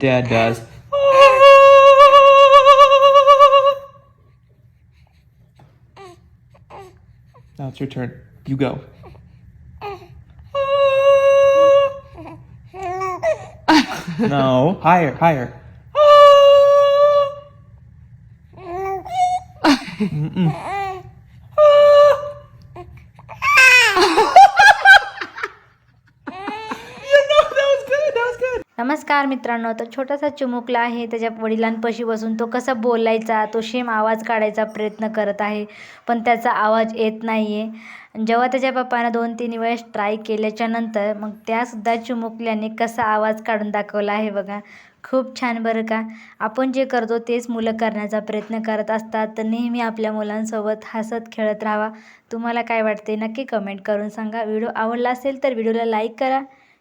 Dad does. Now it's your turn. You go. No, higher, higher. Mm-mm. You नमस्कार मित्रांनो तर छोटासा चिमुकला आहे. त्याच्या वडिलांपाशी बसून तो कसा बोलायचा तो शेम आवाज काढायचा प्रयत्न करत आहे पण त्याचा आवाज येत नाही आहे जेव्हा त्याच्या पप्पानं दोन तीन वेळेस ट्राय केल्याच्यानंतर मग त्यासुद्धा चिमुकल्याने कसा आवाज काढून दाखवला आहे बघा. खूप छान बरं का? आपण जे करतो तेच मुलं करण्याचा प्रयत्न करत असतात तर नेहमी आपल्या मुलांसोबत हसत खेळत राहावा. तुम्हाला काय वाटते नक्की कमेंट करून सांगा. व्हिडिओ आवडला असेल तर व्हिडिओला लाईक करा.